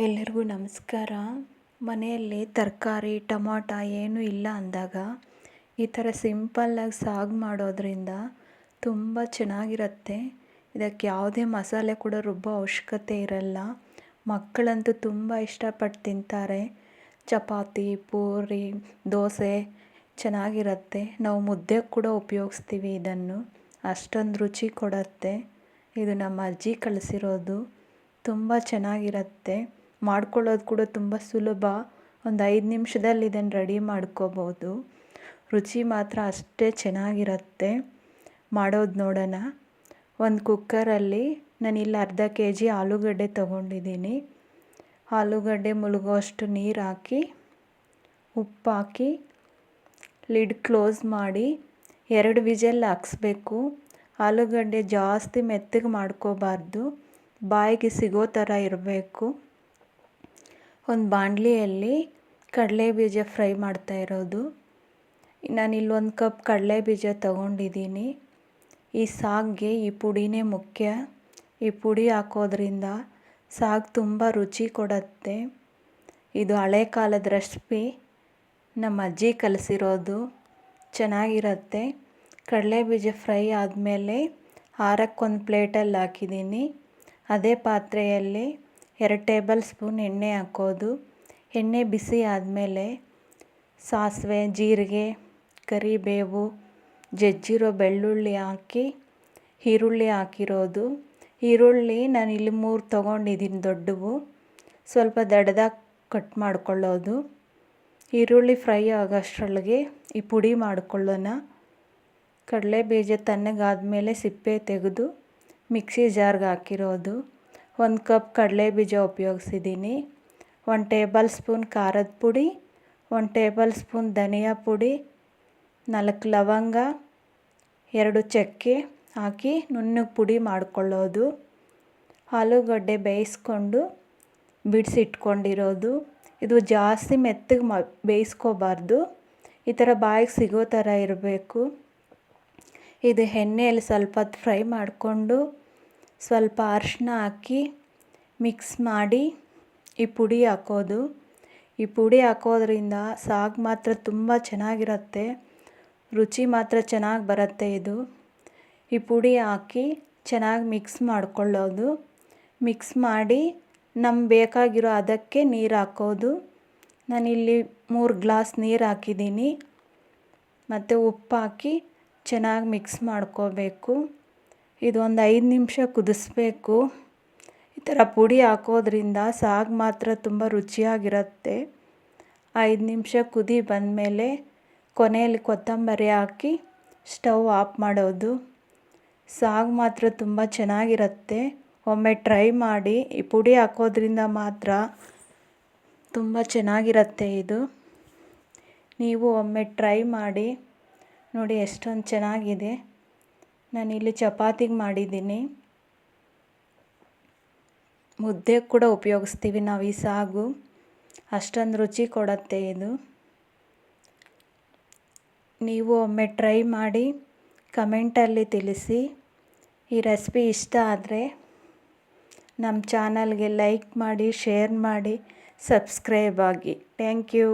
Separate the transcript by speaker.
Speaker 1: ಎಲ್ಲರಿಗೂ ನಮಸ್ಕಾರ. ಮನೆಯಲ್ಲಿ ತರಕಾರಿ, ಟೊಮಾಟ ಏನೂ ಇಲ್ಲ ಅಂದಾಗ ಈ ಥರ ಸಿಂಪಲ್ಲಾಗಿ ಸಾಗು ಮಾಡೋದರಿಂದ ತುಂಬ ಚೆನ್ನಾಗಿರುತ್ತೆ. ಇದಕ್ಕೆ ಯಾವುದೇ ಮಸಾಲೆ ಕೂಡ ರುಬ್ಬೋ ಅವಶ್ಯಕತೆ ಇರಲ್ಲ. ಮಕ್ಕಳಂತೂ ತುಂಬ ಇಷ್ಟಪಟ್ಟು ತಿಂತಾರೆ. ಚಪಾತಿ, ಪೂರಿ, ದೋಸೆ ಚೆನ್ನಾಗಿರುತ್ತೆ. ನಾವು ಮುದ್ದೆ ಕೂಡ ಉಪಯೋಗಿಸ್ತೀವಿ ಇದನ್ನು. ಅಷ್ಟೊಂದು ರುಚಿ ಕೊಡುತ್ತೆ. ಇದು ನಮ್ಮ ಅಜ್ಜಿ ಕಳಿಸಿರೋದು. ತುಂಬ ಚೆನ್ನಾಗಿರುತ್ತೆ. ಮಾಡ್ಕೊಳ್ಳೋದು ಕೂಡ ತುಂಬ ಸುಲಭ. ಒಂದು ಐದು ನಿಮಿಷದಲ್ಲಿ ಇದನ್ನು ರೆಡಿ ಮಾಡ್ಕೋಬೋದು. ರುಚಿ ಮಾತ್ರ ಅಷ್ಟೇ ಚೆನ್ನಾಗಿರುತ್ತೆ. ಮಾಡೋದು ನೋಡೋಣ. ಒಂದು ಕುಕ್ಕರಲ್ಲಿ ನಾನಿಲ್ಲಿ ಅರ್ಧ ಕೆ ಜಿ ಆಲೂಗಡ್ಡೆ ತೊಗೊಂಡಿದ್ದೀನಿ. ಆಲೂಗಡ್ಡೆ ಮುಳುಗುವಷ್ಟು ನೀರು ಹಾಕಿ, ಉಪ್ಪು ಲಿಡ್ ಕ್ಲೋಸ್ ಮಾಡಿ, ಎರಡು ವಿಜಲ್ ಹಾಕ್ಸ್ಬೇಕು. ಆಲೂಗಡ್ಡೆ ಜಾಸ್ತಿ ಮೆತ್ತಗೆ ಮಾಡ್ಕೋಬಾರ್ದು. ಬಾಯಿಗೆ ಸಿಗೋ ಥರ ಇರಬೇಕು. ಒಂದು ಬಾಣಲಿಯಲ್ಲಿ ಕಡಲೆ ಬೀಜ ಫ್ರೈ ಮಾಡ್ತಾ ಇರೋದು. ನಾನಿಲ್ಲಿ ಒಂದು ಕಪ್ ಕಡಲೆ ಬೀಜ ತಗೊಂಡಿದ್ದೀನಿ ಈ ಸಾಗಿಗೆ, ಈ ಪುಡಿನೇ ಮುಖ್ಯ. ಈ ಪುಡಿ ಹಾಕೋದ್ರಿಂದ ಸಾಗ್ ತುಂಬ ರುಚಿ ಕೊಡುತ್ತೆ. ಇದು ಹಳೆ ಕಾಲದ ರೆಸಿಪಿ. ನಮ್ಮ ಅಜ್ಜಿ ಕಲಿಸಿರೋದು. ಚೆನ್ನಾಗಿರತ್ತೆ. ಕಡಲೆ ಬೀಜ ಫ್ರೈ ಆದಮೇಲೆ ಆರಕ್ಕೊಂದು ಪ್ಲೇಟಲ್ಲಿ ಹಾಕಿದ್ದೀನಿ ಅದೇ ಪಾತ್ರೆಯಲ್ಲಿ ಎರಡು ಟೇಬಲ್ ಸ್ಪೂನ್ ಎಣ್ಣೆ ಹಾಕೋದು. ಎಣ್ಣೆ ಬಿಸಿ ಆದಮೇಲೆ ಸಾಸಿವೆ, ಜೀರಿಗೆ, ಕರಿಬೇವು, ಜಜ್ಜಿರೋ ಬೆಳ್ಳುಳ್ಳಿ ಹಾಕಿ, ಈರುಳ್ಳಿ ಹಾಕಿರೋದು. ಈರುಳ್ಳಿ ನಾನು ಇಲ್ಲಿ ಮೂರು ತೊಗೊಂಡಿದ್ದೀನಿ ದೊಡ್ಡವು. ಸ್ವಲ್ಪ ದಡ್ದಾಗಿ ಕಟ್ ಮಾಡ್ಕೊಳ್ಳೋದು. ಈರುಳ್ಳಿ ಫ್ರೈ ಆಗೋಷ್ಟರೊಳಗೆ ಈ ಪುಡಿ ಮಾಡ್ಕೊಳ್ಳೋಣ. ಕಡಲೆ ಬೀಜ ತಣ್ಣಗಾದ ಮೇಲೆ ಸಿಪ್ಪೆ ತೆಗೆದು ಮಿಕ್ಸಿ ಜಾರ್ಗೆ ಹಾಕಿರೋದು. ಒಂದು ಕಪ್ ಕಡಲೆ ಬೀಜ ಉಪಯೋಗಿಸಿದ್ದೀನಿ. ಒಂದು ಟೇಬಲ್ ಸ್ಪೂನ್ ಖಾರದ ಪುಡಿ, ಒಂದು ಟೇಬಲ್ ಸ್ಪೂನ್ ಧನಿಯಾ ಪುಡಿ, ನಾಲ್ಕು ಲವಂಗ, ಎರಡು ಚಕ್ಕೆ ಹಾಕಿ ನುಣ್ಣಗೆ ಪುಡಿ ಮಾಡ್ಕೊಳ್ಳೋದು. ಆಲೂಗಡ್ಡೆ ಬೇಯಿಸ್ಕೊಂಡು ಬಿಡಿಸಿಟ್ಕೊಂಡಿರೋದು. ಇದು ಜಾಸ್ತಿ ಮೆತ್ತಗೆ ಮ, ಬೇಯಿಸ್ಕೋಬಾರ್ದು. ಈ ಥರ ಬಾಯಿಗೆ ಸಿಗೋ ಥರ ಇರಬೇಕು. ಇದು ಎಣ್ಣೆಯಲ್ಲಿ ಸ್ವಲ್ಪ ಫ್ರೈ ಮಾಡಿಕೊಂಡು ಸ್ವಲ್ಪ ಅರಿಶಿನ ಹಾಕಿ ಮಿಕ್ಸ್ ಮಾಡಿ ಈ ಪುಡಿ ಹಾಕೋದು. ಈ ಪುಡಿ ಹಾಕೋದ್ರಿಂದ ಸಾಗು ಮಾತ್ರ ತುಂಬ ಚೆನ್ನಾಗಿರುತ್ತೆ. ರುಚಿ ಮಾತ್ರ ಚೆನ್ನಾಗಿ ಬರುತ್ತೆ ಇದು. ಈ ಪುಡಿ ಹಾಕಿ ಚೆನ್ನಾಗಿ ಮಿಕ್ಸ್ ಮಾಡ್ಕೊಳ್ಳೋದು. ಮಿಕ್ಸ್ ಮಾಡಿ ನಮ್ಗೆ ಬೇಕಾಗಿರೋ ಅದಕ್ಕೆ ನೀರು ಹಾಕೋದು. ನಾನಿಲ್ಲಿ ಮೂರು ಗ್ಲಾಸ್ ನೀರು ಹಾಕಿದ್ದೀನಿ. ಮತ್ತು ಉಪ್ಪು ಹಾಕಿ ಚೆನ್ನಾಗಿ ಮಿಕ್ಸ್ ಮಾಡ್ಕೋಬೇಕು. ಇದೊಂದು ಐದು ನಿಮಿಷ ಕುದಿಸ್ಬೇಕು. ಈ ಥರ ಪುಡಿ ಹಾಕೋದ್ರಿಂದ ಸಾಗ್ ಮಾತ್ರ ತುಂಬ ರುಚಿಯಾಗಿರುತ್ತೆ. ಐದು ನಿಮಿಷ ಕುದಿ ಬಂದಮೇಲೆ ಕೊನೆಯಲ್ಲಿ ಕೊತ್ತಂಬರಿ ಹಾಕಿ ಸ್ಟವ್ ಆಫ್ ಮಾಡೋದು. ಸಾಗ್ ಮಾತ್ರ ತುಂಬ ಚೆನ್ನಾಗಿರುತ್ತೆ. ಒಮ್ಮೆ ಟ್ರೈ ಮಾಡಿ. ಈ ಪುಡಿ ಹಾಕೋದ್ರಿಂದ ಮಾತ್ರ ತುಂಬ ಚೆನ್ನಾಗಿರುತ್ತೆ ಇದು. ನೀವು ಒಮ್ಮೆ ಟ್ರೈ ಮಾಡಿ. ನೋಡಿ ಎಷ್ಟೊಂದು ಚೆನ್ನಾಗಿದೆ. ನಾನಿಲ್ಲಿ ಚಪಾತಿಗೆ ಮಾಡಿದ್ದೀನಿ. ಮುದ್ದೆ ಕೂಡ ಉಪಯೋಗಿಸ್ತೀವಿ ನಾವು ಈ ಸಾಗು. ಅಷ್ಟೊಂದು ರುಚಿ ಕೊಡುತ್ತೆ ಇದು. ನೀವು ಒಮ್ಮೆ ಟ್ರೈ ಮಾಡಿ ಕಮೆಂಟಲ್ಲಿ ತಿಳಿಸಿ. ಈ ರೆಸಿಪಿ ಇಷ್ಟ ಆದರೆ ನಮ್ಮ ಚಾನಲ್ಗೆ ಲೈಕ್ ಮಾಡಿ, ಶೇರ್ ಮಾಡಿ, ಸಬ್ಸ್ಕ್ರೈಬ್ ಆಗಿ. Thank you.